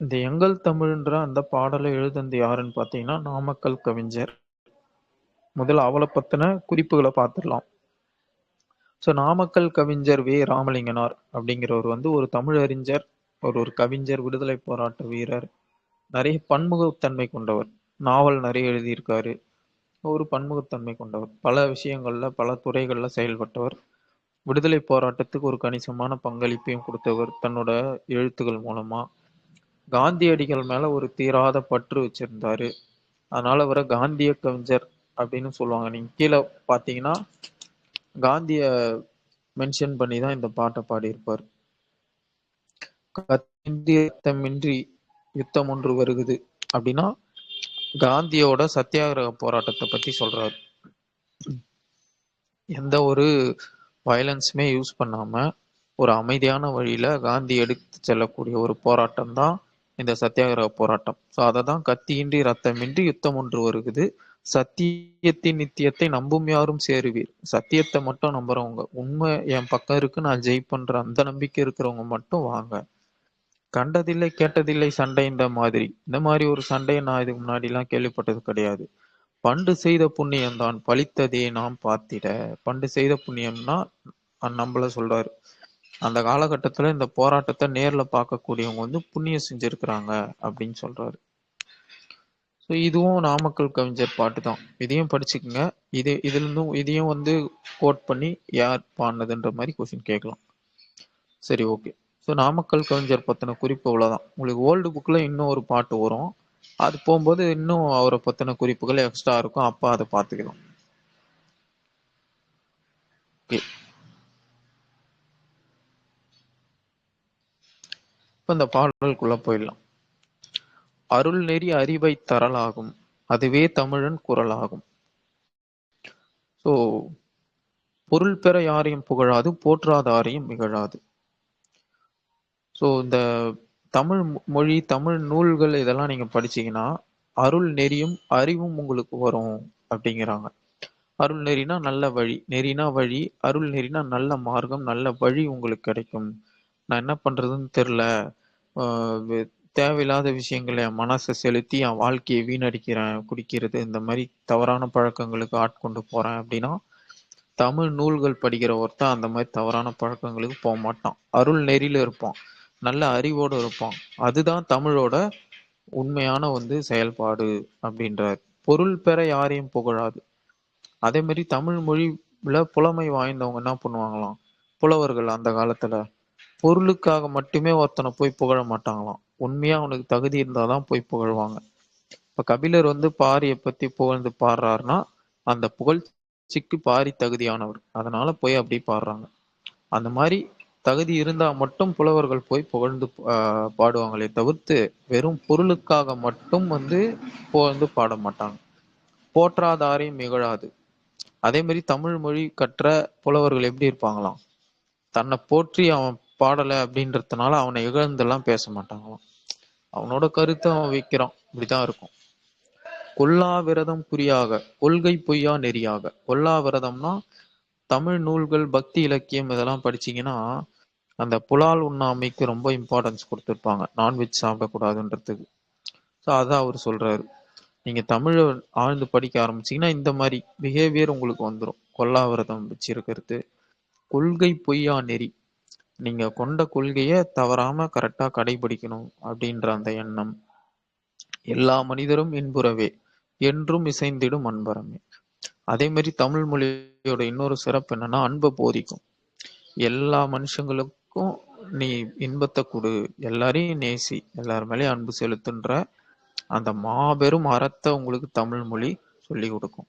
இந்த எங்கள் தமிழ்ன்ற அந்த பாடலை எழுதுனது யாருன்னு பார்த்தீங்கன்னா, நாமக்கல் கவிஞர். முதல்ல அவளை பத்தின குறிப்புகளை பார்த்துடலாம். ஸோ நாமக்கல் கவிஞர் வே. ராமலிங்கனார் அப்படிங்கிறவர் வந்து ஒரு தமிழறிஞர், ஒரு ஒரு கவிஞர், விடுதலை போராட்ட வீரர், நிறைய பன்முகத்தன்மை கொண்டவர். நாவல் நிறைய எழுதியிருக்காரு. ஒரு பன்முகத்தன்மை கொண்டவர். பல விஷயங்களில் பல துறைகளில் செயல்பட்டவர். விடுதலை போராட்டத்துக்கு ஒரு கணிசமான பங்களிப்பையும் கொடுத்தவர் தன்னோட எழுத்துக்கள் மூலமாக காந்தியடிகள் மேல ஒரு தீராத பற்று வச்சிருந்தாரு. அதனால அவரை காந்திய கவிஞர் அப்படின்னு சொல்லுவாங்க. நீங்க கீழே பார்த்தீங்கன்னா, காந்திய மென்ஷன் பண்ணி தான் இந்த பாட்டை பாடியிருப்பார் "கத்தியின்றி யுத்தம் ஒன்று வருகுது" அப்படின்னா, காந்தியோட சத்தியாகிரக போராட்டத்தை பத்தி சொல்றாரு. எந்த ஒரு வயலன்ஸுமே யூஸ் பண்ணாம, ஒரு அமைதியான வழியில காந்தி எடுத்து செல்லக்கூடிய ஒரு போராட்டம் தான் இந்த சத்தியாகிரக போராட்டம். ஸோ அதை தான் "கத்தியின்றி ரத்தமின்றி யுத்தம் ஒன்று வருகுது. சத்தியத்தின் நித்தியத்தை நம்பும் யாரும் சேருவீர்." சத்தியத்தை மட்டும் நம்புறவங்க, உண்மை என் பக்கம் இருக்கு, நான் ஜெயிப்பன்ற அந்த நம்பிக்கை இருக்கிறவங்க மட்டும் வாங்க. கண்டதில்லை, கேட்டதில்லை சண்டை இந்த மாதிரி. இந்த மாதிரி ஒரு சண்டையை நான் இதுக்கு முன்னாடிலாம் கேள்விப்பட்டது கிடையாது. பண்டு செய்த புண்ணியம் தான் பலித்ததே நாம் பார்த்திட. பண்டு செய்த புண்ணியம்னா நம்மள சொல்றாரு. அந்த காலகட்டத்தில் இந்த போராட்டத்தை நேரில் பார்க்கக்கூடியவங்க வந்து புண்ணியம் செஞ்சுருக்கிறாங்க அப்படின்னு சொல்கிறாரு ஸோ இதுவும் நாமக்கல் கவிஞர் பாட்டு தான். இதையும் படிச்சுக்கோங்க இது இதுலேருந்தும் இதையும் வந்து கோட் பண்ணி யார் பாடினதுன்ற மாதிரி கொஸ்டின் கேட்கலாம். சரி ஓகே. ஸோ நாமக்கல் கவிஞர் பற்றின குறிப்பு அவ்வளோதான் உங்களுக்கு ஓல்டு புக்கில் இன்னும் ஒரு பாட்டு வரும். அது போகும்போது இன்னும் அவரை பற்றின குறிப்புகள் எக்ஸ்ட்ரா இருக்கும். அப்போ அதை பார்த்துக்கலாம். ஓகே. இப்போ இந்த பாடலுக்குள்ள போயிடலாம். "அருள் நெறி அறிவை தரலாகும். அதுவே தமிழன் குரலாகும்." ஸோ பொருள் பெற யாரையும் புகழாது, போற்றாதாரையும் மிகழாது ஸோ இந்த தமிழ் மொழி, தமிழ் நூல்கள் இதெல்லாம் நீங்க படிச்சீங்கன்னா, அருள் நெறியும், அறிவும் உங்களுக்கு வரும் அப்படிங்கிறாங்க. அருள் நெறினா நல்ல வழி. நெறினா வழி. அருள் நெறினா நல்ல மார்க்கம், நல்ல வழி உங்களுக்கு கிடைக்கும். நான் என்ன பண்றதுன்னு தெரியல. தேவையில்லாத விஷயங்களை என் மனசை செலுத்தி என் வாழ்க்கையை வீணடிக்கிறேன். குடிக்கிறது, இந்த மாதிரி தவறான பழக்கங்களுக்கு ஆட்கொண்டு போகிறேன் அப்படின்னா, தமிழ் நூல்கள் படிக்கிற ஒருத்தன் அந்த மாதிரி தவறான பழக்கங்களுக்கு போக மாட்டான் அருள் நெறியில இருப்பான். நல்ல அறிவோட இருப்பான். அதுதான் தமிழோட உண்மையான வந்து செயல்பாடு அப்படின்றார் பொருள் பெற யாரையும் புகழாது. அதே மாதிரி தமிழ் மொழியில் புலமை வாய்ந்தவங்க என்ன பண்ணுவாங்களாம், புலவர்கள் அந்த காலத்தில் பொருளுக்காக மட்டுமே ஒருத்தனை போய் புகழ மாட்டாங்களாம். உண்மையா அவனுக்கு தகுதி இருந்தாதான் போய் புகழ்வாங்க. இப்ப கபிலர் வந்து பாரிய பத்தி புகழ்ந்து பாடுறாருன்னா, அந்த புகழ்ச்சிக்கு பாரி தகுதியானவர். அதனால போய் அப்படி பாடுறாங்க. அந்த மாதிரி தகுதி இருந்தா மட்டும் புலவர்கள் போய் புகழ்ந்து பாடுவாங்களே தவிர்த்து, வெறும் பொருளுக்காக மட்டும் வந்து புகழ்ந்து பாட மாட்டாங்க. போற்றாதாரையும் மிகழாது அதே மாதிரி தமிழ் மொழி கற்ற புலவர்கள் எப்படி இருப்பாங்களாம், தன்னை போற்றி அவன் பாடலை அப்படின்றதுனால அவனை இகழ்ந்தெல்லாம் பேச மாட்டாங்களாம். அவனோட கருத்தை அவன் வைக்கிறான். இப்படிதான் இருக்கும். "கொல்லா விரதம் குறியாக, கொள்கை பொய்யா நெறியாக." கொல்லா விரதம்னா, தமிழ் நூல்கள், பக்தி இலக்கியம் இதெல்லாம் படிச்சீங்கன்னா, அந்த புலால் உண்ணாமைக்கு ரொம்ப இம்பார்ட்டன்ஸ் கொடுத்துருப்பாங்க நான்வெஜ் சாப்பிடக்கூடாதுன்றதுக்கு. ஸோ அதான் அவர் சொல்றாரு. நீங்க தமிழை ஆழ்ந்து படிக்க ஆரம்பிச்சீங்கன்னா, இந்த மாதிரி பிஹேவியர் உங்களுக்கு வந்துடும் கொல்லா விரதம் வச்சிருக்கிறது, கொள்கை பொய்யா நெறி. நீங்க கொண்ட கொள்கைய தவறாம கரெக்டா கடைபிடிக்கணும் அப்படின்ற அந்த எண்ணம். "எல்லா மனிதரும் இன்புறவே, என்றும் இசைந்திடும் அன்பரமே அதே மாதிரி தமிழ் மொழியோட இன்னொரு சிறப்பு என்னன்னா, அன்பை போதிக்கும். எல்லா மனுஷங்களுக்கும் நீ இன்பத்தை கொடு எல்லாரையும் நேசி, எல்லார் மேலேயும் அன்பு செலுத்துன்ற அந்த மாபெரும் அறத்தை உங்களுக்கு தமிழ் மொழி சொல்லிக் கொடுக்கும்.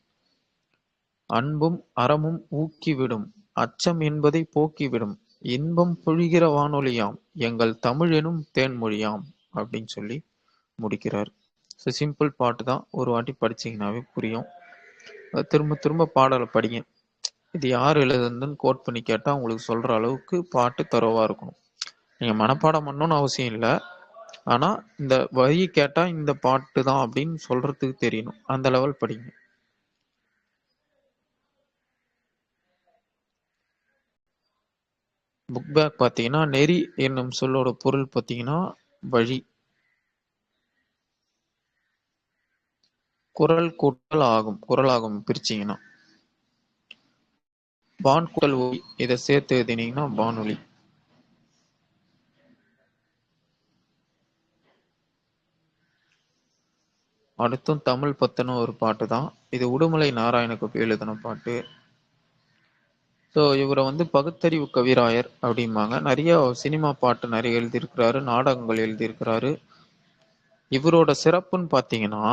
"அன்பும் அறமும் ஊக்கிவிடும், அச்சம் என்பதை போக்கிவிடும், இன்பம் பொழிகிற வானொலியாம், எங்கள் தமிழ் எனும் தேன்மொழியாம்." அப்படின்னு சொல்லி முடிக்கிறார் ஸோ சிம்பிள் பாட்டு தான். ஒரு வாட்டி படிச்சிங்கனாவே புரியும். திரும்ப திரும்ப பாடலை படிங்க. இது யார் எழுதுனதுன்னு கோட் பண்ணி கேட்டால் உங்களுக்கு சொல்கிற அளவுக்கு பாட்டு தரவாக இருக்கணும். நீங்கள் மனப்பாடம் பண்ணணும்னு அவசியம் இல்லை ஆனால் இந்த வரி கேட்டால் இந்த பாட்டு தான் அப்படின்னு சொல்கிறதுக்கு தெரியணும். அந்த லெவல் படிங்க. புக் பேக் பார்த்தீங்கன்னா நெறி என்னும் சொல்லோட பொருள் பார்த்தீங்கன்னா வழி. குரல் கூட்டல் ஆகும். குரலாகும் பிரிச்சிங்கன்னா. வான்குடல் ஒளி இதை சேர்த்து எழுதினீங்கன்னா வானொலி அடுத்தும் தமிழ் பத்தனும் ஒரு பாட்டு தான். இது உடுமலை நாராயணகுப்பி எழுதின பாட்டு. ஸோ இவரை வந்து பகுத்தறிவு கவிராயர் அப்படிம்பாங்க. நிறைய சினிமா பாட்டு நிறைய எழுதியிருக்கிறாரு நாடகங்கள் எழுதியிருக்கிறாரு. இவரோட சிறப்புன்னு பார்த்தீங்கன்னா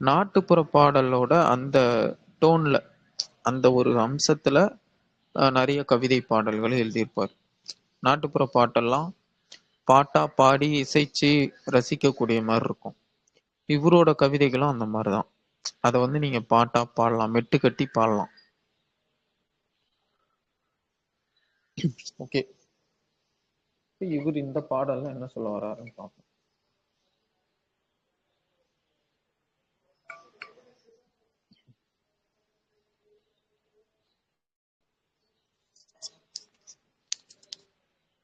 நாட்டுப்புற பாடலோட அந்த டோன்ல அந்த ஒரு அம்சத்துல நிறைய கவிதை பாடல்கள் எழுதியிருப்பார். நாட்டுப்புற பாட்டெல்லாம் பாட்டா பாடி இசைச்சு ரசிக்கக்கூடிய மாதிரி இருக்கும். இவரோட கவிதைகளும் அந்த மாதிரி தான் அதை வந்து நீங்க பாட்டா பாடலாம் மெட்டு கட்டி பாடலாம். ஓகே இவர் இந்த பாடல்ல என்ன சொல்ல வர்றாருன்னு பார்ப்போம்.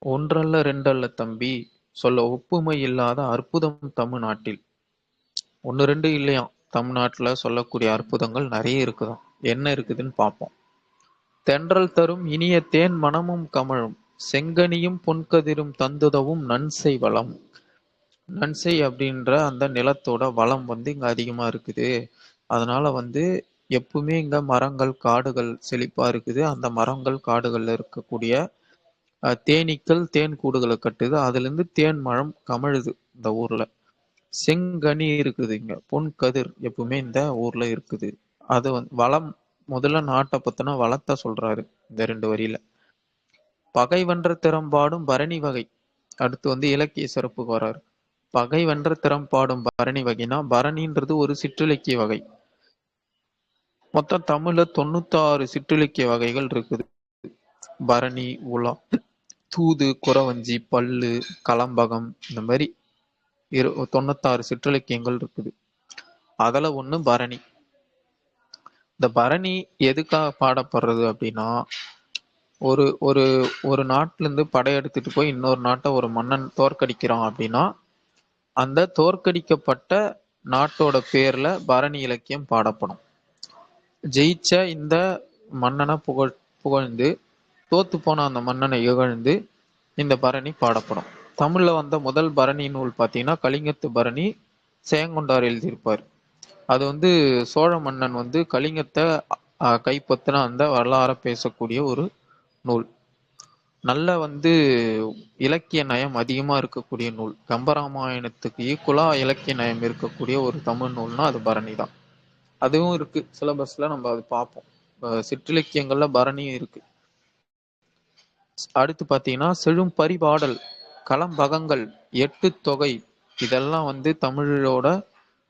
ஒன்றல்ல ரெண்டல்ல தம்பி சொல்ல ஒப்புமை இல்லாத அற்புதம் தமிழ்நாட்டில். ஒன்று ரெண்டு இல்லையாம் தமிழ்நாட்டுல சொல்லக்கூடிய அற்புதங்கள் நிறைய இருக்குதாம். என்ன இருக்குதுன்னு பார்ப்போம். தென்றல் தரும் இனிய தேன் மனமும் கமழும் செங்கனியும் பொன்கதிரும் தந்துதவும் நன்சை வளம். நன்சை அப்படின்ற அந்த நிலத்தோட வளம் வந்து இங்க அதிகமா இருக்குது. அதனால வந்து எப்பவுமே இங்க மரங்கள் காடுகள் செழிப்பா இருக்குது. அந்த மரங்கள் காடுகள்ல இருக்கக்கூடிய தேனீக்கள் தேன் கூடுகளை கட்டுது. அதுல இருந்து தேன் மரம் கமழுது இந்த ஊர்ல. செங்கனி இருக்குது இங்க. பொன் கதிர் எப்பவுமே இந்த ஊர்ல இருக்குது. அது வந்து வளம் முதல்ல நாட்டை பத்தின வளத்தை சொல்றாரு இந்த ரெண்டு வரியில. பகை வென்ற திறம்பாடும் பரணி வகை. அடுத்து வந்து இலக்கிய சிறப்புக்கு வர்றாரு பகை வென்ற திறம்பாடும் பரணி வகைனா பரணின்றது ஒரு சிற்றிலக்கிய வகை. மொத்தம் தமிழ்ல தொண்ணூத்தாறு சிற்றிலக்கிய வகைகள் இருக்குது. பரணி உலா தூது குறவஞ்சி பல்லு கலம்பகம் இந்த மாதிரி இரு தொண்ணூத்தாறு சிற்றிலக்கியங்கள் இருக்குது. அதில் ஒண்ணு பரணி. இந்த பரணி எதுக்காக பாடப்படுறது அப்படின்னா ஒரு ஒரு ஒரு நாட்டிலேருந்து படையெடுத்துட்டு போய் இன்னொரு நாட்டை ஒரு மன்னன் தோற்கடிக்கிறான் அப்படின்னா அந்த தோற்கடிக்கப்பட்ட நாட்டோட பேர்ல பரணி இலக்கியம் பாடப்படும். ஜெயிச்ச இந்த மன்னனை புகழ் புகழ்ந்து தோத்து போன அந்த மன்னனை இகழ்ந்து இந்த பரணி பாடப்படும். தமிழ்ல வந்த முதல் பரணி நூல் பார்த்தீங்கன்னா கலிங்கத்து பரணி சேங்கொண்டார் எழுதியிருப்பார். அது வந்து சோழ மன்னன் வந்து கலிங்கத்தை கைப்பற்றின அந்த வரலாற பேசக்கூடிய ஒரு நூல். நல்ல வந்து இலக்கிய நயம் அதிகமாக இருக்கக்கூடிய நூல். கம்பராமாயணத்துக்கு ஈக்குவலா இலக்கிய நயம் இருக்கக்கூடிய ஒரு தமிழ் நூல்னா அது பரணி தான். அதுவும் இருக்கு. சிலபஸ்ல நம்ம அது பார்ப்போம். சிற்றிலக்கியங்களில் சிற்றிலக்கியங்கள்ல பரணியும் இருக்கு. அடுத்து பார்த்தீங்கன்னா செழும் பரிபாடல் களம்பகங்கள் எட்டு தொகை இதெல்லாம் வந்து தமிழோட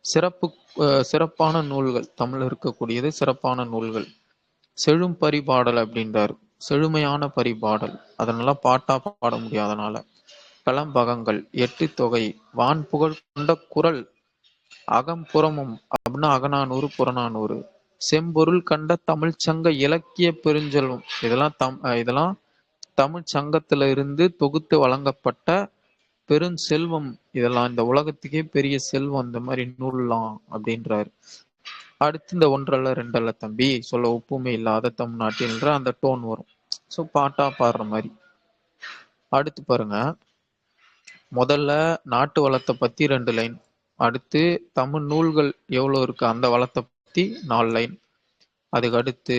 சிறப்பு அஹ் சிறப்பான நூல்கள். தமிழ் இருக்கக்கூடியது சிறப்பான நூல்கள். செழும் பரிபாடல் அப்படின்றாரு. செழுமையான பரிபாடல். அதனால பாட்டா பாட முடியாதனால களம்பகங்கள் எட்டு தொகை வான் புகழ் கொண்ட குரல் அகம்புறமும் அப்படின்னா அகநானூறு புறநானூறு. செம்பொருள் கண்ட தமிழ்ச் சங்க இலக்கிய பெருஞ்செல்வம். இதெல்லாம் தம் இதெல்லாம் தமிழ் சங்கத்துல இருந்து தொகுத்து வழங்கப்பட்ட பெருஞ்செல்வம் இதெல்லாம் இந்த உலகத்துக்கே பெரிய செல்வம் இந்த மாதிரி நூல்லாம் அப்படின்றாரு. அடுத்து இந்த ஒன்றல்ல ரெண்டல்ல தம்பி சொல்ல ஒப்புமை இல்லாத தமிழ்நாட்டின்ற அந்த டோன் வரும். ஸோ பாட்டா பாடுற மாதிரி. அடுத்து பாருங்க. முதல்ல நாட்டு வளத்தை பத்தி ரெண்டு லைன் அடுத்து தமிழ் நூல்கள் எவ்வளோ இருக்கு அந்த வளத்தை பத்தி நாலு லைன் அதுக்கு அடுத்து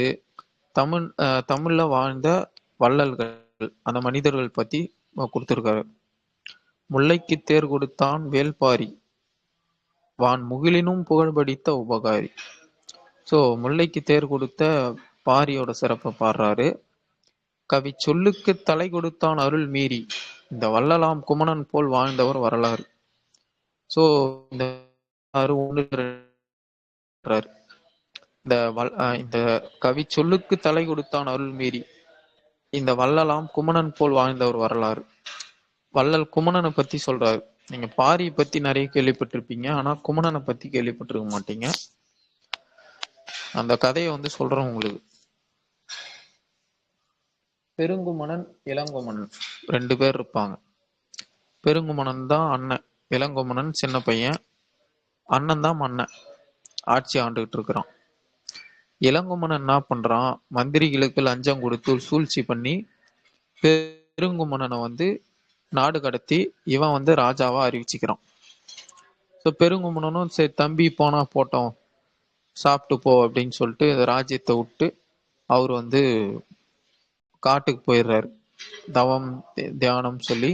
தமிழ் தமிழ்ல வாழ்ந்த வள்ளல்கள் அந்த மனிதர்கள் பத்தி கொடுத்துருக்காரு. முல்லைக்கு தேர் கொடுத்தான் வேல்பாரி. வான் முகிலினும் புகழ்படித்த உபகாரி. ஸோ முல்லைக்கு தேர் கொடுத்த பாரியோட சிறப்பை பாடுறாரு. கவி சொல்லுக்கு தலை கொடுத்தான் அருள் மீறி. இந்த வள்ளலாம் குமணன் போல் வாழ்ந்தவர் வரலாறு. ஸோ இந்த இந்த வல் இந்த கவி சொல்லுக்கு தலை கொடுத்தான் அருள் மீறி. இந்த வள்ளலாம் குமணன் போல் வாழ்ந்தவர் வரலாறு. வள்ளல் குமணனை பத்தி சொல்றாரு. நீங்க பாரியை பத்தி நிறைய கேள்விப்பட்டிருப்பீங்க. ஆனா குமணனை பத்தி கேள்விப்பட்டிருக்க மாட்டீங்க. அந்த கதையை வந்து சொல்றேன் உங்களுக்கு. பெருங்குமணன் இளங்குமணன். ரெண்டு பேர் இருப்பாங்க. பெருங்குமணன் தான் அண்ணன். இளங்குமணன் சின்ன பையன். அண்ணன் தான் மன்னன். ஆட்சி ஆண்டுகிட்டு இருக்கிறான். இளங்குமணன் என்ன பண்றான்? மந்திரிகளுக்கு லஞ்சம் கொடுத்து சூழ்ச்சி பண்ணி பெருங்குமணனை வந்து நாடு கடத்தி இவன் வந்து ராஜாவா அறிவிச்சுக்கிறான். ஸோ பெருங்குமணனும் சரி தம்பி போனா போட்டோம் சாப்பிட்டு போ அப்படின்னு சொல்லிட்டு ராஜ்யத்தை விட்டு அவர் வந்து காட்டுக்கு போயிடுறாரு. தவம் தியானம் சொல்லி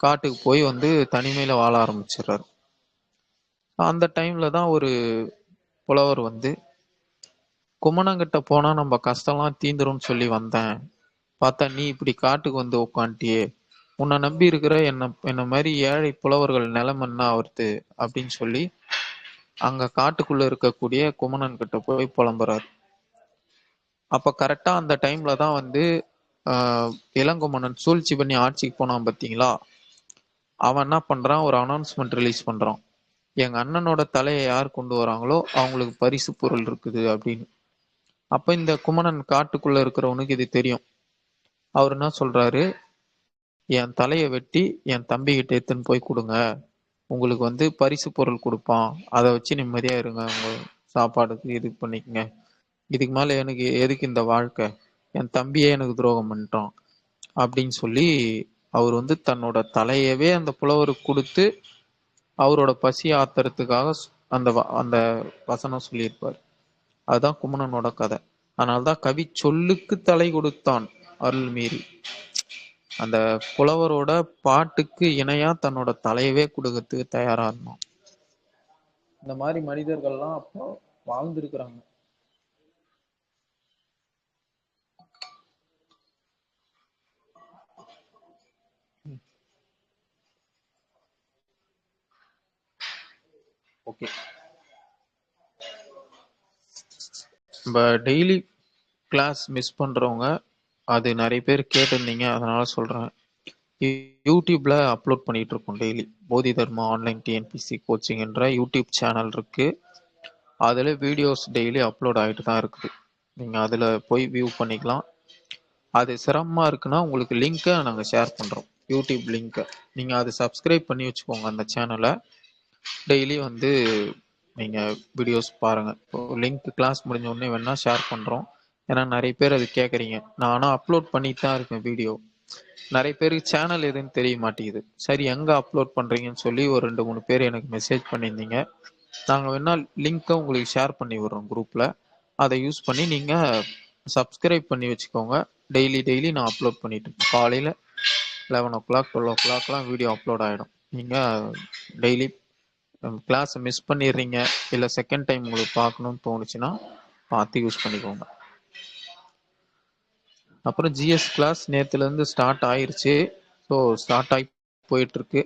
காட்டுக்கு போய் வந்து தனிமையில வாழ ஆரம்பிச்சிடுறாரு. அந்த டைம்ல தான் ஒரு புலவர் வந்து குமணங்கிட்ட போனா நம்ம கஷ்டம்லாம் தீந்துரும்னு சொல்லி வந்தேன். பார்த்தா நீ இப்படி காட்டுக்கு வந்து உட்காந்துட்டியே உன்னை நம்பி இருக்கிற என்ன என்ன மாதிரி ஏழை புலவர்கள் நிலைமை என்ன ஆவறது அப்படின்னு சொல்லி அங்க காட்டுக்குள்ள இருக்கக்கூடிய குமணன் கிட்ட போய் புலம்புறாரு. அப்ப கரெக்டா அந்த டைம்ல தான் வந்து ஆஹ், இளங்குமணன் சூழ்ச்சி பண்ணி ஆட்சிக்கு போனான் பாத்தீங்களா? அவன் என்ன பண்றான்? ஒரு அனௌன்ஸ்மெண்ட் ரிலீஸ் பண்றான். எங்க அண்ணனோட தலையை யார் கொண்டு வராங்களோ அவங்களுக்கு பரிசு பொருள் இருக்குது அப்படின்னு. அப்ப இந்த குமணன் காட்டுக்குள்ள இருக்கிறவனுக்கு இது தெரியும். அவர் என்ன சொல்றாரு? என் தலையை வெட்டி என் தம்பிக்கிட்ட எடுத்துன்னு போய் கொடுங்க. உங்களுக்கு வந்து பரிசு பொருள் கொடுப்பான். அதை வச்சு நிம்மதியாக இருங்க. உங்க சாப்பாடுக்கு இது பண்ணிக்கங்க. இதுக்கு மேலே எனக்கு எதுக்கு இந்த வாழ்க்கை? என் தம்பியே எனக்கு துரோகம் பண்ணிட்டான். அப்படின்னு சொல்லி அவர் வந்து தன்னோட தலையவே அந்த புலவருக்கு கொடுத்து அவரோட பசி ஆத்துறதுக்காக அந்த வ- அந்த வசனம் சொல்லியிருப்பார். அதுதான் குமணனோட கதை. அதனால்தான் கவி சொல்லுக்கு தலை கொடுத்தான் அருள் மீறி அந்த புலவரோட பாட்டுக்கு இணையா தன்னோட தலையவே கொடுக்கறதுக்கு தயாரா இருந்தான். இந்த மாதிரி மனிதர்கள்லாம் அப்போ வாழ்ந்திருக்கிறாங்க. ஓகே. நம்ம டெய்லி கிளாஸ் மிஸ் பண்றவங்க அது நிறைய பேர் கேட்டிருந்தீங்க அதனால சொல்றேன். யூடியூப்ல அப்லோட் பண்ணிட்டு இருக்கோம் daily Bodhi Dharma online TNPC coaching என்ற யூடியூப் சேனல் இருக்கு. அதில் வீடியோஸ் டெய்லி அப்லோட் ஆகிட்டு தான் இருக்குது. நீங்கள் அதில் போய் வியூ பண்ணிக்கலாம். அது சிரமமாக இருக்குன்னா உங்களுக்கு லிங்கை நாங்கள் ஷேர் பண்ணுறோம் யூடியூப் லிங்க்கை நீங்கள் அது சப்ஸ்கிரைப் பண்ணி வச்சுக்கோங்க அந்த சேனலை டெய்லி வந்து நீங்கள் வீடியோஸ் பாருங்கள் இப்போ லிங்க் கிளாஸ் முடிஞ்ச உடனே வேணால் ஷேர் பண்ணுறோம் ஏன்னா நிறைய பேர் அது கேட்குறீங்க நானும் அப்லோட் பண்ணிட்டு தான் இருக்கேன் வீடியோ நிறைய பேருக்கு சேனல் எதுன்னு தெரிய மாட்டேங்குது. சரி எங்கே அப்லோட் பண்ணுறீங்கன்னு சொல்லி ஒரு ரெண்டு மூணு பேர் எனக்கு மெசேஜ் பண்ணியிருந்தீங்க. நாங்கள் வேணால் லிங்க்கை உங்களுக்கு ஷேர் பண்ணி விடுறோம் குரூப்பில் அதை யூஸ் பண்ணி நீங்கள் சப்ஸ்கிரைப் பண்ணி வச்சுக்கோங்க. டெய்லி டெய்லி நான் அப்லோட் பண்ணிட்டு காலையில் லெவன் ஓ கிளாக் டுவெல் ஓ கிளாக்லாம் வீடியோ அப்லோட் ஆகிடும் நீங்கள் டெய்லி கிளாஸை மிஸ் பண்ணிடுறீங்க. இல்லை செகண்ட் டைம் உங்களுக்கு பார்க்கணும்னு தோணுச்சுன்னா பார்த்து யூஸ் பண்ணிக்கோங்க. அப்புறம் ஜிஎஸ் கிளாஸ் நேற்றுலேருந்து ஸ்டார்ட் ஆயிருச்சு. ஸோ ஸ்டார்ட் ஆகி போயிட்டு இருக்கு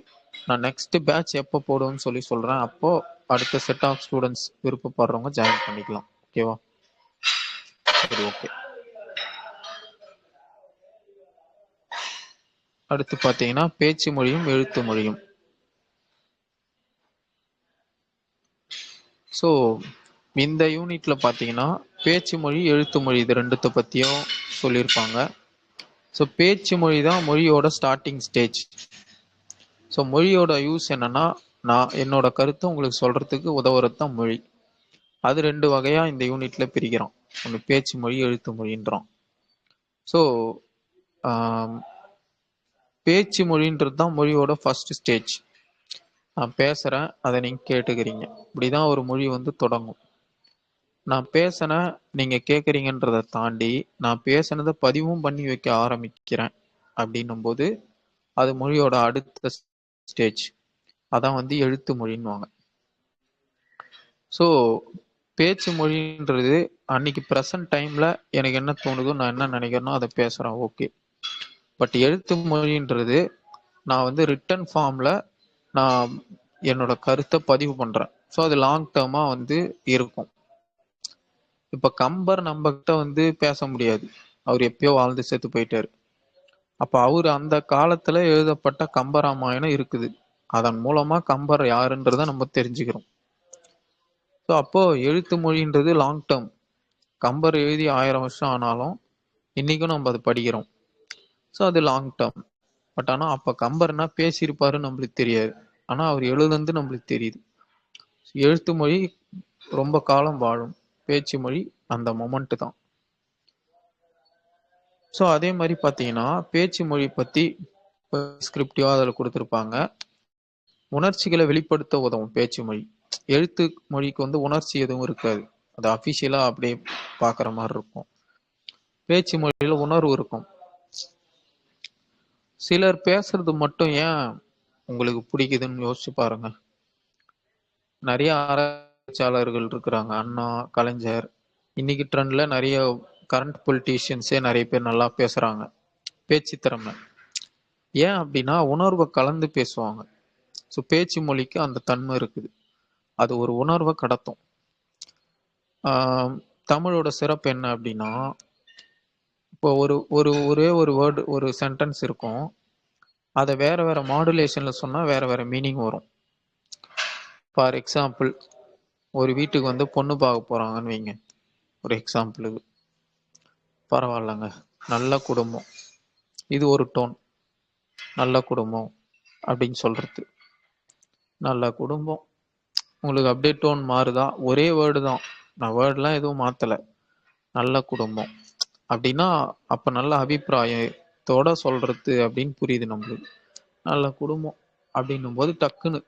நான் நெக்ஸ்ட் பேட்ச் எப்போ போடுவேன்னு சொல்லி சொல்கிறேன் அப்போ அடுத்த செட் ஆஃப் ஸ்டூடெண்ட்ஸ் விருப்பப்படுறவங்க ஜாயின் பண்ணிக்கலாம். ஓகேவா சரி ஓகே அடுத்து பார்த்தீங்கன்னா பேச்சு மொழியும் எழுத்து மொழியும். ஸோ இந்த யூனிட்ல பார்த்தீங்கன்னா பேச்சு மொழி எழுத்து மொழி இது ரெண்டுத்தை பற்றியும் சொல்லியிருப்பாங்க. ஸோ பேச்சு மொழி தான் மொழியோட ஸ்டார்டிங் ஸ்டேஜ் ஸோ மொழியோட யூஸ் என்னன்னா நான் என்னோட கருத்தை உங்களுக்கு சொல்றதுக்கு உதவுறது தான் மொழி. அது ரெண்டு வகையா இந்த யூனிட்ல பிரிக்கிறோம். ஒன்று பேச்சு மொழி எழுத்து மொழின்றோம். ஸோ பேச்சு மொழின்றது தான் மொழியோட ஃபர்ஸ்ட் ஸ்டேஜ் நான் பேசுகிறேன் அதை நீங்கள் கேட்டுக்கிறீங்க. இப்படிதான் ஒரு மொழி வந்து தொடங்கும். நான் பேசினேன் நீங்கள் கேட்குறீங்கன்றதை தாண்டி நான் பேசினதை பதிவும் பண்ணி வைக்க ஆரம்பிக்கிறேன் அப்படின்னும் போது அது மொழியோட அடுத்த ஸ்டேஜ் அதான் வந்து எழுத்து மொழின்னுவாங்க. ஸோ பேச்சு மொழின்றது அன்னைக்கு ப்ரெசன்ட் டைமில் எனக்கு என்ன தோணுதோ நான் என்ன நினைக்கிறேனோ அதை பேசுகிறேன் ஓகே பட் எழுத்து மொழின்றது நான் வந்து ரிட்டன் ஃபார்ம்ல நான் என்னோட கருத்தை பதிவு பண்ணுறேன் ஸோ அது லாங் டேர்மாக வந்து இருக்கும். இப்ப கம்பர் நம்ம கிட்ட வந்து பேச முடியாது. அவர் எப்பயோ வாழ்ந்து செத்து போயிட்டாரு. அப்ப அவர் அந்த காலத்துல எழுதப்பட்ட கம்பராமாயணம் இருக்குது. அதன் மூலமா கம்பர் யாருன்றத நம்ம தெரிஞ்சுக்கிறோம். ஸோ அப்போ எழுத்து மொழின்றது லாங் டேர்ம் கம்பர் எழுதி ஆயிரம் வருஷம் ஆனாலும் இன்னைக்கும் நம்ம அதை படிக்கிறோம். ஸோ அது லாங் டேர்ம் பட் ஆனால் அப்போ கம்பர்னா பேசியிருப்பாருன்னு நம்மளுக்கு தெரியாது. ஆனால் அவர் எழுதுனது நம்மளுக்கு தெரியுது. எழுத்து மொழி ரொம்ப காலம் வாழும். பேச்சு மொழி அந்த மொமெண்ட் தான். ஸோ அதே மாதிரி பார்த்தீங்கன்னா பேச்சு மொழி பற்றி ஸ்கிரிப்டிவாக அதில் கொடுத்துருப்பாங்க. உணர்ச்சிகளை வெளிப்படுத்த உதவும் பேச்சு மொழி. எழுத்து மொழிக்கு வந்து உணர்ச்சி எதுவும் இருக்காது. அது அஃபிஷியலாக அப்படியே பார்க்குற மாதிரி இருக்கும். பேச்சு மொழியில் உணர்வு இருக்கும். சிலர் பேசுறது மட்டும் ஏன் உங்களுக்கு பிடிக்குதுன்னு யோசிச்சு பாருங்க. நிறைய பேச்சாளர்கள் இருக்கிறாங்க. அண்ணா கலைஞர். இன்னைக்கு ட்ரெண்ட்ல நிறைய கரண்ட் பொலிட்டீஷியன்ஸே நிறைய பேர் நல்லா பேசுறாங்க. பேச்சு திறமை. ஏன் அப்படின்னா உணர்வை கலந்து பேசுவாங்க. ஸோ பேச்சு மொழிக்கு அந்த தன்மை இருக்குது. அது ஒரு உணர்வை கடத்தும். ஆஹ் தமிழோட சிறப்பு என்ன அப்படின்னா இப்போ ஒரு ஒரு ஒரே ஒரு வேர்டு ஒரு சென்டென்ஸ் இருக்கும். அதை வேற வேற மாடுலேஷன்ல சொன்னா வேற வேற மீனிங் வரும். ஃபார் எக்ஸாம்பிள் ஒரு வீட்டுக்கு வந்து பொண்ணு பார்க்க போகிறாங்கன்னு வைங்க. ஒரு எக்ஸாம்பிளுக்கு பரவாயில்லங்க. நல்ல குடும்பம். இது ஒரு டோன் நல்ல குடும்பம் அப்படின்னு சொல்கிறது நல்ல குடும்பம். உங்களுக்கு அப்படியே டோன் மாறுதா? ஒரே வேர்டு தான். நான் வேர்டுலாம் எதுவும் மாற்றலை நல்ல குடும்பம். அப்படின்னா அப்போ நல்ல அபிப்பிராயத்தோட சொல்கிறது அப்படின்னு புரியுது நம்மளுக்கு. நல்ல குடும்பம் அப்படின்னும் போது டக்குன்னு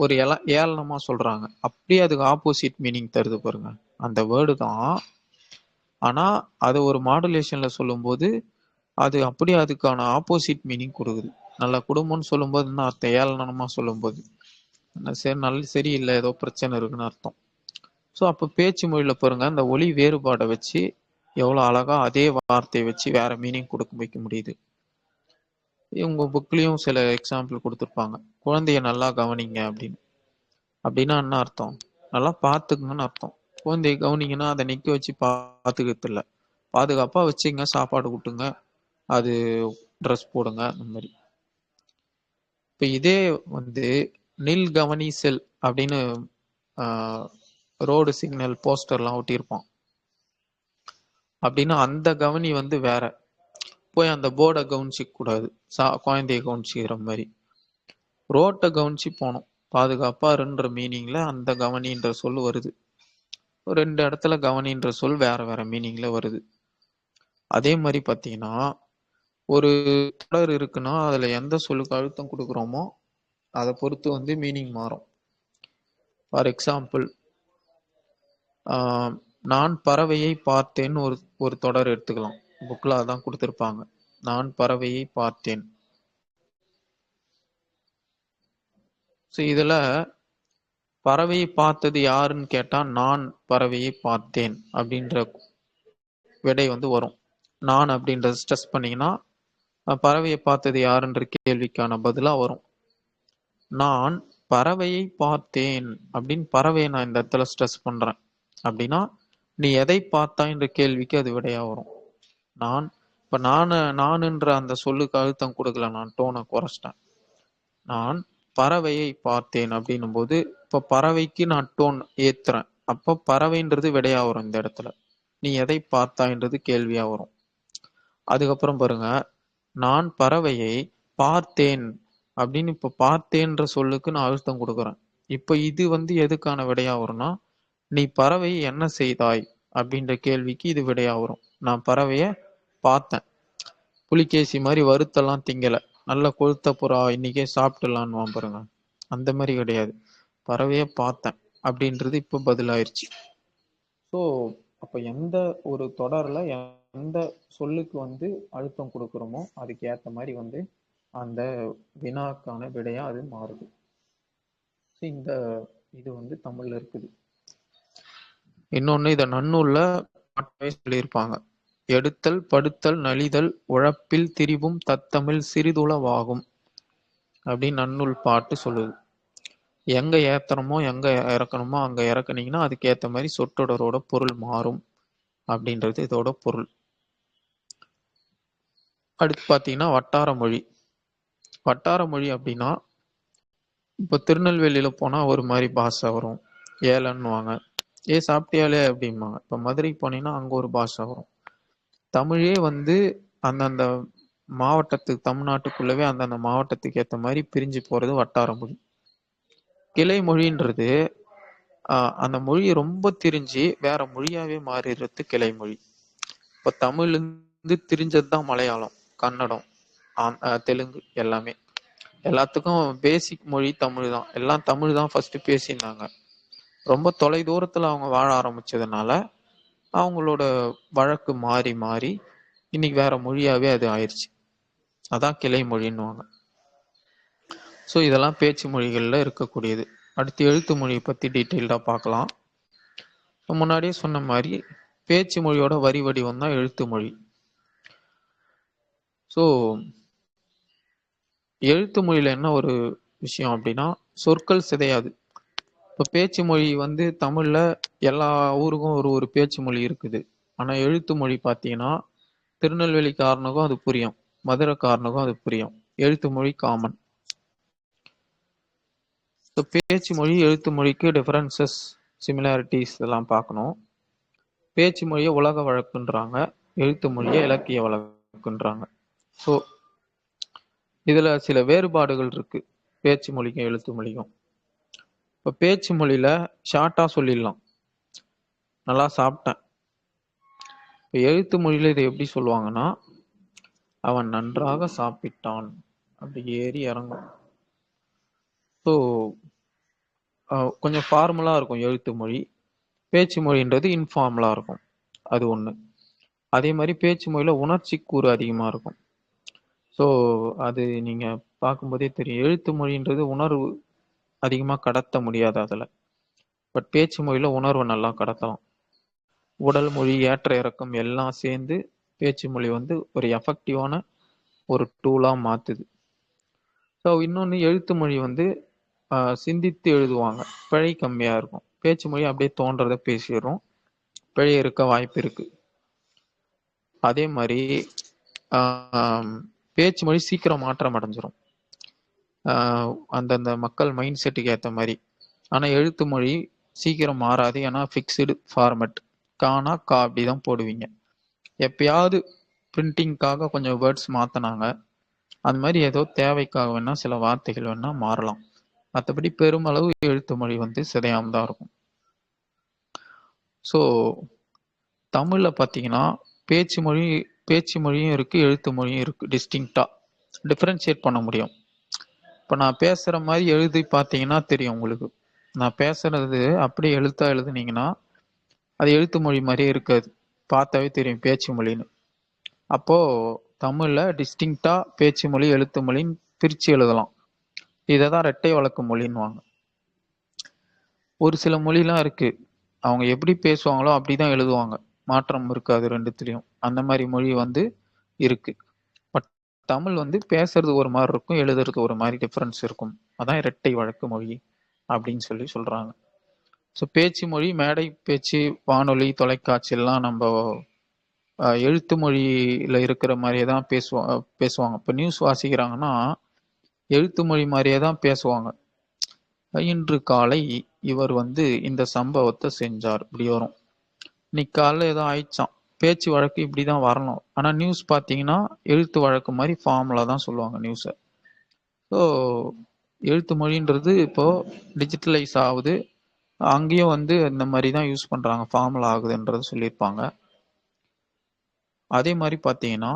ஒரு எல ஏளனமாக சொல்கிறாங்க அப்படியே அதுக்கு ஆப்போசிட் மீனிங் தருது பாருங்க. அந்த வேர்டு தான். ஆனால் அது ஒரு மாடுலேஷனில் சொல்லும்போது அது அப்படியே அதுக்கான ஆப்போசிட் மீனிங் கொடுக்குது. நல்ல குடும்பம்னு சொல்லும்போது என்ன அர்த்தம்? ஏளனமாக சொல்லும்போது. சரி நல்ல சரியில்லை ஏதோ பிரச்சனை இருக்குன்னு அர்த்தம். ஸோ அப்போ பேச்சு மொழியில் பாருங்கள் அந்த ஒளி வேறுபாடை வச்சு எவ்வளோ அழகாக அதே வார்த்தையை வச்சு வேற மீனிங் கொடுக்க வைக்க முடியுது. உங்கள் புக்லேயும் சில எக்ஸாம்பிள் கொடுத்துருப்பாங்க. குழந்தைய நல்லா கவனிங்க அப்படின்னு. அப்படின்னா என்ன அர்த்தம். நல்லா பார்த்துக்குங்கன்னு அர்த்தம். குழந்தைய கவனிங்கன்னா அதை நிற்க வச்சு பார்த்துக்கிறதில்ல பாதுகாப்பாக வச்சுங்க சாப்பாடு கொடுத்துங்க அது ட்ரெஸ் போடுங்க அந்த மாதிரி. இப்போ இதே வந்து நில் கவனி செல் அப்படின்னு ரோடு சிக்னல் போஸ்டர்லாம் ஒட்டியிருப்பான். அப்படின்னா அந்த கவனி வந்து வேற. போய் அந்த போர்டை கவனிச்சிக்க கூடாது. சா குழந்தைய கவனிச்சிக்கிற மாதிரி. ரோட்டை கவனிச்சு போகணும். பாதுகாப்பாருன்ற மீனிங்கில் மீனிங்ல அந்த கவனின்ற சொல் வருது. ரெண்டு இடத்துல கவனின்ற சொல் வேற வேற மீனிங்ல வருது. அதே மாதிரி பார்த்தீங்கன்னா ஒரு தொடர் இருக்குன்னா அதுல எந்த சொல்லுக்கு அழுத்தம் கொடுக்குறோமோ அதை பொறுத்து வந்து மீனிங் மாறும். ஃபார் எக்ஸாம்பிள் நான் பறவையை பார்த்தேன்னு ஒரு ஒரு தொடர் எடுத்துக்கலாம். புக்கில் அதான் கொடுத்துருப்பாங்க. நான் பறவையை பார்த்தேன். ஸோ இதில் பறவையை பார்த்தது யாருன்னு கேட்டால் நான் பறவையை பார்த்தேன். அப்படின்ற விடை வந்து வரும். நான் அப்படின்றத ஸ்ட்ரெஸ் பண்ணிங்கன்னா பறவையை பார்த்தது யாருன்ற கேள்விக்கான பதிலாக வரும். நான் பறவையை பார்த்தேன். அப்படின்னு பறவையை நான் இந்த இடத்துல ஸ்ட்ரெஸ் பண்ணுறேன் அப்படின்னா நீ எதை பார்த்தா என்ற கேள்விக்கு அது விடையாக வரும். நான் இப்போ நான் நானுன்ற அந்த சொல்லுக்கு அழுத்தம் கொடுக்கல நான் டோனை குறைச்சிட்டேன். நான் பறவையை பார்த்தேன் அப்படின்னும் போது இப்போ பறவைக்கு நான் டோன் ஏத்துறேன். அப்போ பறவைன்றது விடையா வரும் இந்த இடத்துல? நீ எதை பார்த்தான்றது கேள்வியா வரும். அதுக்கப்புறம் பாருங்க நான் பறவையை பார்த்தேன் அப்படின்னு இப்போ பார்த்தேன்ற சொல்லுக்கு நான் அழுத்தம் கொடுக்குறேன். இப்போ இது வந்து எதுக்கான விடையா வரும்னா நீ பறவை என்ன செய்தாய் அப்படின்ற கேள்விக்கு இது விடையா வரும். நான் பறவையை பார்த்தேன். புலிகேசி மாதிரி வறுத்தெல்லாம் திங்கலை. நல்ல கொழுத்த புறா இன்னைக்கே சாப்பிட்டுலான்னு பாருங்க. அந்த மாதிரி கிடையாது. பறவையே பார்த்தேன். அப்படின்றது இப்போ பதிலாயிருச்சு. ஸோ அப்போ எந்த ஒரு தொடரில் எந்த சொல்லுக்கு வந்து அழுத்தம் கொடுக்குறோமோ அதுக்கு ஏற்ற மாதிரி வந்து அந்த வினாக்கான விடையாக அது மாறுது. ஸோ இந்த இது வந்து தமிழில் இருக்குது. இன்னொன்று இதை நன்னூலில் சொல்லியிருப்பாங்க. எடுத்தல் படுத்தல் நலிதல் உழப்பில் திரிவும் தத்தமிழ் சிறிதுளவாகும். அப்படின்னு நன்னூல் பாட்டு சொல்லுது. எங்கே ஏத்தணுமோ எங்கே இறக்கணுமோ அங்கே இறக்குனீங்கன்னா அதுக்கேற்ற மாதிரி சொற்றொடரோட பொருள் மாறும் அப்படின்றது இதோட பொருள். அடுத்து பார்த்தீங்கன்னா வட்டார மொழி. வட்டார மொழி அப்படின்னா இப்போ திருநெல்வேலியில் போனால் ஒரு மாதிரி பாஷை வரும். ஏலன்னுவாங்க. ஏ சாப்பிட்டியாலே அப்படிம்பாங்க. இப்போ மதுரைக்கு போனீங்கன்னா அங்கே ஒரு பாஷை வரும். தமிழே வந்து அந்தந்த மாவட்டத்துக்கு தமிழ்நாட்டுக்குள்ளவே அந்தந்த மாவட்டத்துக்கு ஏற்ற மாதிரி பிரிஞ்சு போகிறது வட்டார மொழி. கிளை மொழின்றது அந்த மொழி ரொம்ப திரிஞ்சு வேற மொழியாவே மாறிடுறது கிளைமொழி இப்போ தமிழ்லேருந்து திரிஞ்சது தான் மலையாளம் கன்னடம் தெலுங்கு எல்லாமே. எல்லாத்துக்கும் பேசிக் மொழி தமிழ் தான். எல்லாம் தமிழ் தான் ஃபர்ஸ்ட் பேசியிருந்தாங்க. ரொம்ப தொலை தூரத்தில் அவங்க வாழ ஆரம்பிச்சதுனால அவங்களோட வழக்கு மாறி மாறி இன்னைக்கு வேற மொழியாவே அது ஆயிடுச்சு அதான் கிளை மொழின்னுவாங்க. ஸோ இதெல்லாம் பேச்சு மொழிகளில் இருக்கக்கூடியது. அடுத்து எழுத்து மொழியை பற்றி டீட்டெயில்டாக பார்க்கலாம். முன்னாடியே சொன்ன மாதிரி பேச்சு மொழியோட வரி வடிவம் தான் எழுத்து மொழி. ஸோ எழுத்து மொழியில் என்ன ஒரு விஷயம் அப்படின்னா சொற்கள் சிதையாது. இப்போ பேச்சு மொழி வந்து தமிழில் எல்லா ஊருக்கும் ஒரு ஒரு பேச்சு மொழி இருக்குது. ஆனால் எழுத்து மொழி பார்த்தீங்கன்னா திருநெல்வேலிக்காரனுக்கும் அது புரியும். மதுரைக்காரனுக்கும் அது புரியும். எழுத்து மொழி காமன் ஸோ பேச்சு மொழி எழுத்து மொழிக்கு டிஃபரன்சஸ் சிமிலாரிட்டிஸ் இதெல்லாம் பார்க்கணும் பேச்சு மொழியை உலக வழக்குன்றாங்க. எழுத்து மொழியை இலக்கிய வழக்குன்றாங்க. ஸோ இதில் சில வேறுபாடுகள் இருக்குது பேச்சு மொழிக்கும் எழுத்து மொழிக்கும். இப்போ பேச்சு மொழியில் ஷார்ட்டாக சொல்லிடலாம். நல்லா சாப்பிட்டேன். இப்போ எழுத்து மொழியில் இதை எப்படி சொல்லுவாங்கன்னா அவன் நன்றாக சாப்பிட்டான். அப்படி ஏறி இறங்கும். ஸோ கொஞ்சம் ஃபார்முலாக இருக்கும் எழுத்து மொழி. பேச்சு மொழின்றது இன்ஃபார்மலாக இருக்கும். அது ஒன்று அதே மாதிரி பேச்சு மொழியில் உணர்ச்சி கூறு அதிகமாக இருக்கும். ஸோ அது நீங்கள் பார்க்கும்போதே தெரியும். எழுத்து மொழின்றது உணர்வு அதிகமாக கடத்த முடியாது அதில். பட் பேச்சு மொழியில் உணர்வை நல்லா கடத்தலாம். உடல் மொழி ஏற்ற இறக்கம் எல்லாம் சேர்ந்து பேச்சு மொழி வந்து ஒரு எஃபெக்டிவான ஒரு டூலாக மாற்றுது ஸோ இன்னொன்று எழுத்து மொழி வந்து சிந்தித்து எழுதுவாங்க. பிழை கம்மியாக இருக்கும். பேச்சு மொழி அப்படியே தோன்றதை பேசிடுறோம். பிழை இருக்க வாய்ப்பு இருக்குது அதே மாதிரி பேச்சு மொழி சீக்கிரம் மாற்றம் அடைஞ்சிரும். அந்தந்த மக்கள் மைண்ட் செட்டுக்கு ஏற்ற மாதிரி. ஆனால் எழுத்து மொழி சீக்கிரம் மாறாது. ஏன்னா ஃபிக்ஸ்டு ஃபார்மெட் கானா கா அப்படி தான் போடுவீங்க. எப்பயாவது பிரிண்டிங்க்காக கொஞ்சம் வேர்ட்ஸ் மாற்றினாங்க அந்த மாதிரி ஏதோ தேவைக்காக வேணால் சில வார்த்தைகள் வேணால் மாறலாம். மற்றபடி பெருமளவு எழுத்து மொழி வந்து சிதையாமல் தான் இருக்கும். ஸோ தமிழில் பார்த்தீங்கன்னா பேச்சு மொழி பேச்சு மொழியும் இருக்குது எழுத்து மொழியும் இருக்குது டிஸ்டிங்க்டாக டிஃப்ரென்ஷியேட் பண்ண முடியும். இப்போ நான் பேசுகிற மாதிரி எழுதி பார்த்தீங்கன்னா தெரியும் உங்களுக்கு. நான் பேசுறது அப்படியே எழுத்தா எழுதுனீங்கன்னா அது எழுத்து மொழி மாதிரியே இருக்காது. பார்த்தாவே தெரியும் பேச்சு மொழின்னு. அப்போது தமிழில் டிஸ்டிங்டாக பேச்சு மொழி எழுத்து மொழின்னு பிரித்து எழுதலாம். இதை தான் ரெட்டை வழக்கு மொழின்னுவாங்க. ஒரு சில மொழிலாம் இருக்குது அவங்க எப்படி பேசுவாங்களோ அப்படி தான் எழுதுவாங்க. மாற்றம் இருக்காது ரெண்டுத்துலேயும். அந்த மாதிரி மொழி வந்து இருக்குது தமிழ் வந்து பேசுறது ஒரு மாதிரி இருக்கும் எழுதுறது ஒரு மாதிரி டிஃப்ரென்ஸ் இருக்கும். அதான் இரட்டை வழக்கு மொழி அப்படின்னு சொல்லி சொல்றாங்க. ஸோ பேச்சு மொழி மேடை பேச்சு வானொலி தொலைக்காட்சி எல்லாம் நம்ம எழுத்து மொழியில இருக்கிற மாதிரியே தான் பேசுவாங்க பேசுவாங்க. இப்போ நியூஸ் வாசிக்கிறாங்கன்னா எழுத்து மொழி மாதிரியே தான் பேசுவாங்க. இன்று காலை இவர் வந்து இந்த சம்பவத்தை செஞ்சார். இப்படி வரும். இன்னைக்கு காலைல ஏதோ ஆயிடுச்சான் பேச்சு வழக்கு இப்படி தான் வரணும். ஆனால் நியூஸ் பார்த்தீங்கன்னா எழுத்து வழக்கு மாதிரி ஃபார்மில் தான் சொல்லுவாங்க நியூஸை ஸோ எழுத்து மொழின்றது இப்போது டிஜிட்டலைஸ் ஆகுது. அங்கேயும் வந்து இந்த மாதிரி தான் யூஸ் பண்ணுறாங்க ஃபார்மில் ஆகுதுன்றது சொல்லியிருப்பாங்க. அதே மாதிரி பார்த்தீங்கன்னா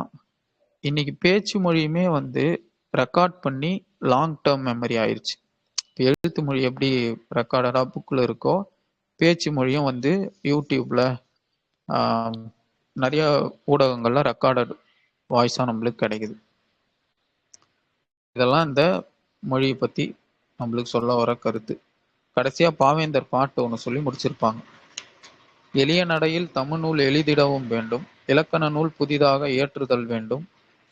இன்னைக்கு பேச்சு மொழியுமே வந்து ரெக்கார்ட் பண்ணி லாங் டேர்ம் மெமரி ஆயிடுச்சு இப்போ எழுத்து மொழி எப்படி ரெக்கார்டடாக புக்கில் இருக்கோ பேச்சு மொழியும் வந்து யூடியூப்பில் நிறைய ஊடகங்கள்ல ரெக்கார்டட் வாய்ஸாக நம்மளுக்கு கிடைக்குது. இதெல்லாம் இந்த மொழியை பற்றி நம்மளுக்கு சொல்ல வர கருத்து. கடைசியாக பாவேந்தர் பாட்டு ஒன்று சொல்லி முடிச்சிருப்பாங்க. எளிய நடையில் தமிழ் நூல் எளிதிடவும் வேண்டும் இலக்கண நூல் புதிதாக ஏற்றுதல் வேண்டும்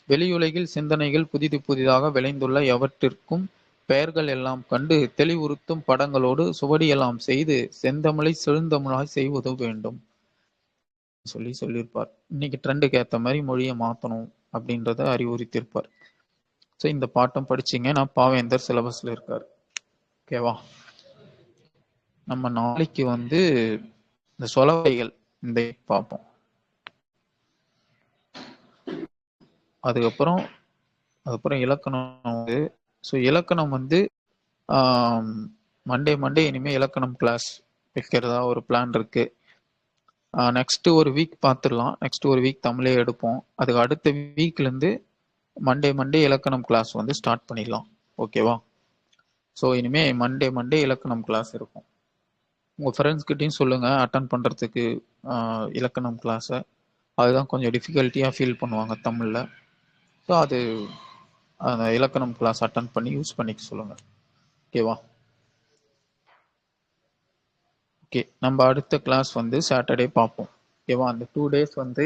வெளியுலகில் சிந்தனைகள் புதிது புதிதாக விளைந்துள்ள எவற்றிற்கும் பெயர்கள் எல்லாம் கண்டு தெளிவுறுத்தும் படங்களோடு சுவடியெல்லாம் செய்து செந்தமிழை செழுந்தமிழாய் செய்வது வேண்டும். சொல்லி சொல்லியிருப்பார். இன்னைக்கு ட்ரெண்டுக்கு ஏற்ற மாதிரி மொழியை மாற்றணும் அப்படின்றத அறிவுறுத்தியிருப்பார். ஸோ இந்த பாட்டம் படிச்சீங்கன்னா பாவேந்தர் சிலபஸ்ல இருக்கார். ஓகேவா நம்ம நாளைக்கு வந்து இந்த சொலவைகள் இந்த பார்ப்போம். அதுக்கப்புறம் அதுக்கப்புறம் இலக்கணம் வந்து ஸோ இலக்கணம் வந்து மண்டே மண்டே இனிமேல் இலக்கணம் கிளாஸ் வைக்கிறதா ஒரு பிளான் இருக்கு. நெக்ஸ்ட் ஒரு வீக் பார்த்துடலாம் நெக்ஸ்ட் ஒரு வீக் தமிழே எடுப்போம். அதுக்கு அடுத்த வீக்லேருந்து மண்டே மண்டே இலக்கணம் கிளாஸ் வந்து ஸ்டார்ட் பண்ணிடலாம். ஓகேவா ஸோ இனிமே மண்டே மண்டே இலக்கணம் கிளாஸ் இருக்கும். உங்கள் ஃப்ரெண்ட்ஸ்கிட்டையும் சொல்லுங்கள் அட்டன் பண்ணுறதுக்கு இலக்கணம் கிளாஸை அதுதான் கொஞ்சம் டிஃபிகல்ட்டியாக ஃபீல் பண்ணுவாங்க தமிழில். ஸோ அது அந்த இலக்கணம் கிளாஸ் அட்டன் பண்ணி யூஸ் பண்ணிக்க சொல்லுங்கள் ஓகேவா ஓகே நம்ம அடுத்த கிளாஸ் வந்து சாட்டர்டே பார்ப்போம். ஓகேவா அந்த டூ டேஸ் வந்து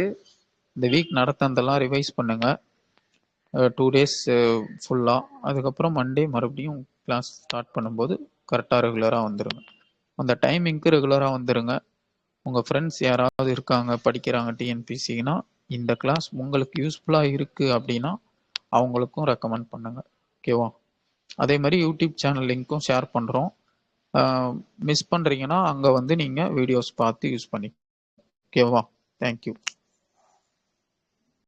இந்த வீக் நடத்தந்தெல்லாம் ரிவைஸ் பண்ணுங்கள் டூ டேஸ் ஃபுல்லாக அதுக்கப்புறம் மண்டே மறுபடியும் கிளாஸ் ஸ்டார்ட் பண்ணும்போது கரெக்டாக ரெகுலராக வந்துடுங்க அந்த டைமிங்க்கு ரெகுலராக வந்துடுங்க உங்கள் ஃப்ரெண்ட்ஸ் யாராவது இருக்காங்க படிக்கிறாங்க டிஎன்பிசினா இந்த கிளாஸ் உங்களுக்கு யூஸ்ஃபுல்லாக இருக்குது அப்படின்னா அவங்களுக்கும் ரெக்கமெண்ட் பண்ணுங்கள் ஓகேவா அதே மாதிரி யூடியூப் சேனல் லிங்க்கும் ஷேர் பண்ணுறோம் மிஸ் பண்ணுறீங்கன்னா அங்கே வந்து நீங்கள் வீடியோஸ் பார்த்து யூஸ் பண்ணி ஓகேவா தேங்க்யூ